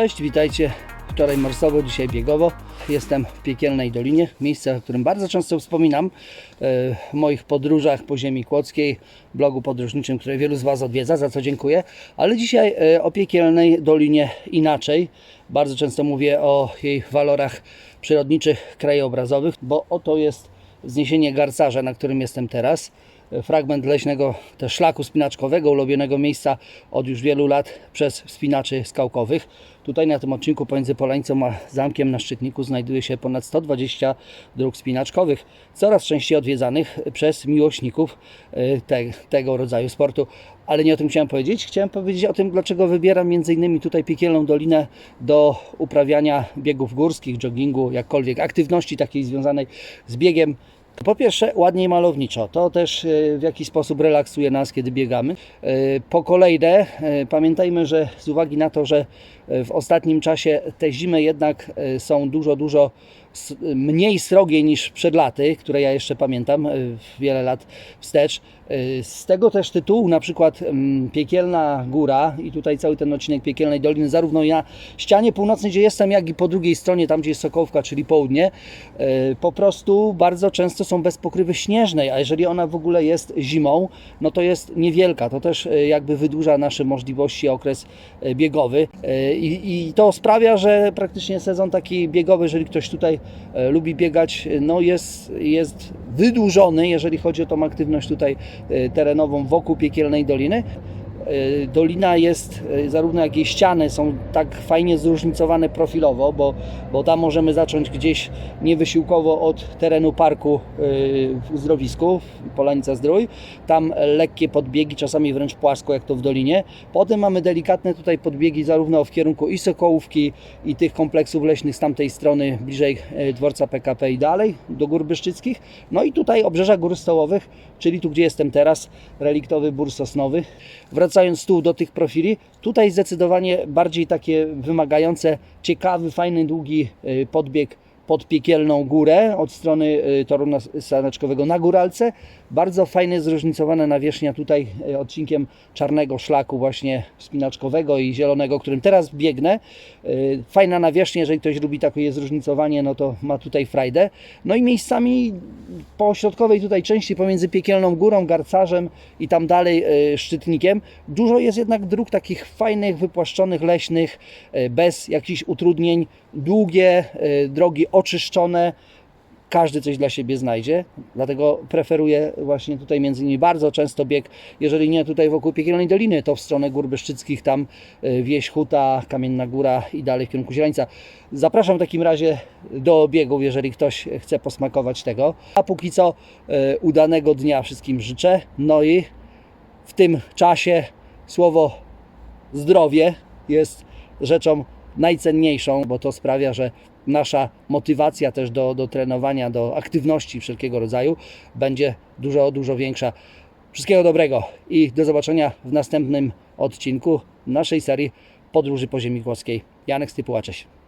Cześć, witajcie. Wczoraj morsowo, dzisiaj biegowo. Jestem w Piekielnej Dolinie, miejsce, o którym bardzo często wspominam e, w moich podróżach po ziemi kłodzkiej, blogu podróżniczym, który wielu z Was odwiedza, za co dziękuję. Ale dzisiaj e, o Piekielnej Dolinie inaczej. Bardzo często mówię o jej walorach przyrodniczych, krajobrazowych, bo oto jest zniesienie garcarza, na którym jestem teraz fragment leśnego też szlaku spinaczkowego, ulubionego miejsca od już wielu lat przez wspinaczy skałkowych. Tutaj na tym odcinku pomiędzy Polańcą a Zamkiem na Szczytniku znajduje się ponad 120 dróg spinaczkowych, coraz częściej odwiedzanych przez miłośników e, te, tego rodzaju sportu. Ale nie o tym chciałem powiedzieć. Chciałem powiedzieć o tym, dlaczego wybieram między innymi tutaj Piekielną Dolinę do uprawiania biegów górskich, joggingu, jakkolwiek aktywności takiej związanej z biegiem. Po pierwsze, ładnie i malowniczo. To też e, w jakiś sposób relaksuje nas, kiedy biegamy. E, Po kolejne, e, pamiętajmy, że z uwagi na to, że w ostatnim czasie te zimy jednak e, są dużo, dużo mniej srogie niż przed laty, które ja jeszcze pamiętam e, wiele lat wstecz. E, Z tego też tytułu na przykład mm, Piekielna Góra i tutaj cały ten odcinek Piekielnej Doliny, zarówno na ścianie północnej, gdzie jestem, jak i po drugiej stronie, tam gdzie jest Sokołówka, czyli południe, po prostu bardzo często są bez pokrywy śnieżnej, a jeżeli ona w ogóle jest zimą, no to jest niewielka. To też jakby wydłuża nasze możliwości, okres biegowy i, i to sprawia, że praktycznie sezon taki biegowy, jeżeli ktoś tutaj e, lubi biegać, e, no jest, jest wydłużony, jeżeli chodzi o tą aktywność tutaj e, terenową wokół Piekielnej Doliny. E, Dolina jest, e, zarówno jak jej ściany są tak fajnie zróżnicowane profilowo, bo, bo tam możemy zacząć gdzieś niewysiłkowo od terenu parku e, w Zdrowisku, Polanica Zdrój. Tam lekkie podbiegi, czasami wręcz płasko, jak to w Dolinie. Potem mamy delikatne tutaj podbiegi zarówno w kierunku i Sokołówki, i tych kompleksów leśnych z tamtej strony, bliżej dworca PKP i dalej, do Gór Byszczyckich. No i tutaj obrzeża Gór Stołowych, czyli tu, gdzie jestem teraz, reliktowy Bór Sosnowy. Wracając tu do tych profili, tutaj zdecydowanie bardziej takie wymagające, ciekawy, fajny, długi y, podbieg pod piekielną górę od strony y, toru nas- saneczkowego na góralce. Bardzo fajnie zróżnicowana nawierzchnia tutaj y, odcinkiem czarnego szlaku właśnie wspinaczkowego i zielonego, którym teraz biegnę. Y, Fajna nawierzchnia, jeżeli ktoś lubi takie zróżnicowanie, no to ma tutaj frajdę. No i miejscami po środkowej tutaj części pomiędzy piekielną górą, garcarzem i tam dalej szczytnikiem. Dużo jest jednak dróg takich fajnych, wypłaszczonych, leśnych, bez jakichś utrudnień, długie drogi oczyszczone. Każdy coś dla siebie znajdzie, dlatego preferuję właśnie tutaj między innymi bardzo często bieg, jeżeli nie tutaj wokół Piekielnej Doliny, to w stronę Gór Byszczyckich, tam y, Wieś Huta, Kamienna Góra i dalej w kierunku Zieleńca. Zapraszam w takim razie do biegów, jeżeli ktoś chce posmakować tego. A póki co y, udanego dnia wszystkim życzę. No i w tym czasie słowo zdrowie jest rzeczą najcenniejszą, bo to sprawia, że nasza motywacja też do, do trenowania, do aktywności wszelkiego rodzaju będzie dużo, dużo większa. Wszystkiego dobrego i do zobaczenia w następnym odcinku naszej serii Podróży po Ziemi Kłodzkiej. Janek Stypuła, cześć.